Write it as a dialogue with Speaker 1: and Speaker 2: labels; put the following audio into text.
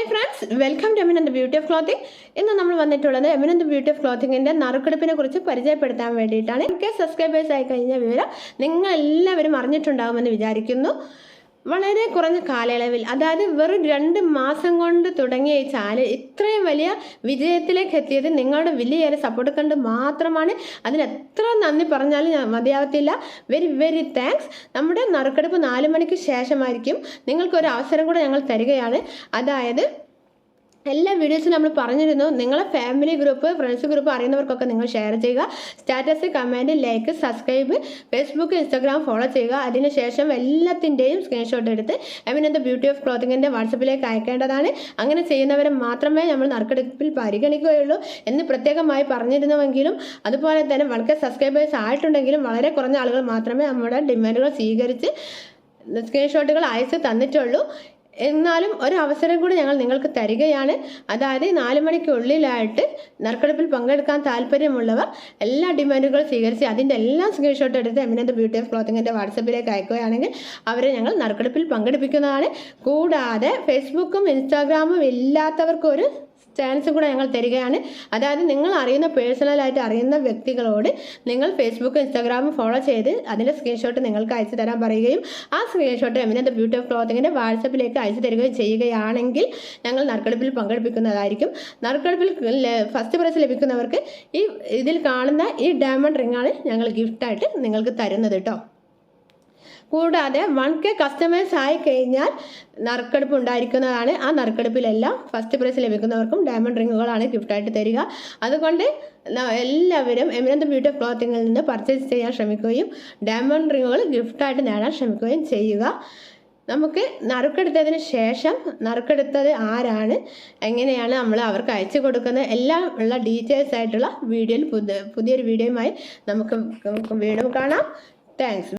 Speaker 1: Hi friends welcome to Eminent Beauty of clothing ഇന്ന് നമ്മൾ വന്നിട്ടുള്ളത് എമിനന്ത് ബ്യൂട്ടി ഓഫ് ക്ലോത്തിങ്ങിന്റെ നറുക്കെടുപ്പിനെ കുറിച്ച് പരിചയപ്പെടുത്താൻ വേണ്ടിയിട്ടാണ്. എനിക്ക് സബ്സ്ക്രൈബേഴ്സ് ആയി കഴിഞ്ഞ വിവരം നിങ്ങൾ എല്ലാവരും അറിഞ്ഞിട്ടുണ്ടാകുമെന്ന് വിചാരിക്കുന്നു. വളരെ കുറഞ്ഞ കാലയളവിൽ അതായത് വെറും രണ്ട് മാസം കൊണ്ട് തുടങ്ങിയ ഈ ചാനൽ ഇത്രയും വലിയ വിജയത്തിലേക്ക് എത്തിയത് നിങ്ങളുടെ വലിയൊരു സപ്പോർട്ട് കണ്ട് മാത്രമാണ്. അതിന് എത്ര നന്ദി പറഞ്ഞാലും ഞാൻ മതിയാവത്തില്ല. വെരി വെരി താങ്ക്സ് നമ്മുടെ നറുക്കെടുപ്പ് നാല് മണിക്ക് ശേഷമായിരിക്കും. നിങ്ങൾക്കൊരു അവസരം കൂടെ ഞങ്ങൾ തരികയാണ്. അതായത് എല്ലാ വീഡിയോസിലും നമ്മൾ പറഞ്ഞിരുന്നു. നിങ്ങളെ ഫാമിലി ഗ്രൂപ്പ് ഫ്രണ്ട്സ് ഗ്രൂപ്പ് അറിയുന്നവർക്കൊക്കെ നിങ്ങൾ ഷെയർ ചെയ്യുക. Status comment like subscribe Facebook Instagram follow ചെയ്യുക. അതിനുശേഷം എല്ലാത്തിന്റെയും സ്ക്രീൻഷോട്ട് എടുത്ത് എമിനന്ത് ബ്യൂട്ടി ഓഫ് ക്ലോത്തിങ്ങിന്റെ വാട്സപ്പിലേക്ക് അയക്കേണ്ടതാണ്. അങ്ങനെ ചെയ്യുന്നവരെ മാത്രമേ നമ്മൾ നറുക്കെടുപ്പിൽ പരിഗണിക്കുകയുള്ളൂ എന്ന് പ്രത്യേകമായി പറഞ്ഞിരുന്നുവെങ്കിലും അതുപോലെ തന്നെ വളരെ സബ്സ്ക്രൈബേഴ്സ് ആയിട്ടുണ്ടെങ്കിലും വളരെ കുറഞ്ഞ ആളുകൾ മാത്രമേ നമ്മുടെ ഡിമാൻഡുകൾ സ്വീകരിച്ച് സ്ക്രീൻഷോട്ടുകൾ അയച്ച് തന്നിട്ടുള്ളൂ. എന്നാലും ഒരു അവസരം കൂടി ഞങ്ങൾ നിങ്ങൾക്ക് തരികയാണ്. അതായത് നാല് മണിക്കുള്ളിലായിട്ട് നറുക്കെടുപ്പിൽ പങ്കെടുക്കാൻ താല്പര്യമുള്ളവർ എല്ലാ ഡിമാൻഡുകളും സ്വീകരിച്ച് അതിന്റെ എല്ലാം സ്ക്രീൻഷോട്ട് എടുത്ത് എമിനന്ത് ബ്യൂട്ടി ഓഫ് ക്ലോത്തിങ്ങിന്റെ വാട്സപ്പിലേക്ക് അയക്കുകയാണെങ്കിൽ അവരെ ഞങ്ങൾ നറുക്കെടുപ്പിൽ പങ്കെടുപ്പിക്കുന്നതാണ്. കൂടാതെ ഫേസ്ബുക്കും ഇൻസ്റ്റാഗ്രാമും ഇല്ലാത്തവർക്ക് ഒരു ചാൻസ് കൂടെ ഞങ്ങൾ തരികയാണ്. അതായത് നിങ്ങൾ അറിയുന്ന പേഴ്സണലായിട്ട് അറിയുന്ന വ്യക്തികളോട് നിങ്ങൾ ഫേസ്ബുക്ക് ഇൻസ്റ്റാഗ്രാം ഫോളോ ചെയ്ത് അതിന്റെ സ്ക്രീൻഷോട്ട് നിങ്ങൾക്ക് അയച്ചു തരാൻ പറയുകയും ആ സ്ക്രീൻഷോട്ട് എമിനെ ബ്യൂട്ടി ഓഫ് ക്ലോത്തിങ്ങിന്റെ വാട്സപ്പിലേക്ക് അയച്ചു തരികയും ചെയ്യുകയാണെങ്കിൽ ഞങ്ങൾ നറുക്കെടുപ്പിൽ പങ്കെടുപ്പിക്കുന്നതായിരിക്കും. നറുക്കെടുപ്പിൽ ഫസ്റ്റ് പ്രൈസ് ലഭിക്കുന്നവർക്ക് ഈ ഇതിൽ കാണുന്ന ഈ ഡയമണ്ട് റിങ്ങാണ് ഞങ്ങൾ ഗിഫ്റ്റായിട്ട് നിങ്ങൾക്ക് തരുന്നത് കേട്ടോ കൂടാതെ വൺ കെ കസ്റ്റമേഴ്സ് ആയി കഴിഞ്ഞാൽ നറുക്കെടുപ്പ് ഉണ്ടായിരിക്കുന്നതാണ്. ആ നറുക്കെടുപ്പിലെല്ലാം ഫസ്റ്റ് പ്രൈസ് ലഭിക്കുന്നവർക്കും ഡയമണ്ട് റിങ്ങുകളാണ് ഗിഫ്റ്റായിട്ട് തരിക. അതുകൊണ്ട് എല്ലാവരും എമിനന്ത് ബ്യൂട്ടി ക്ലോത്തിങ്ങിൽ നിന്ന് പർച്ചേസ് ചെയ്യാൻ ശ്രമിക്കുകയും ഡയമണ്ട് റിങ്ങുകൾ ഗിഫ്റ്റായിട്ട് നേടാൻ ശ്രമിക്കുകയും ചെയ്യുക. നമുക്ക് നറുക്കെടുത്തതിന് ശേഷം നറുക്കെടുത്തത് ആരാണ് എങ്ങനെയാണ് നമ്മൾ അവർക്ക് അയച്ചു കൊടുക്കുന്നത് എല്ലാം ഉള്ള ഡീറ്റെയിൽസ് ആയിട്ടുള്ള വീഡിയോയിൽ പുതിയ പുതിയൊരു വീഡിയോയുമായി നമുക്ക് വീണ്ടും കാണാം. താങ്ക്സ്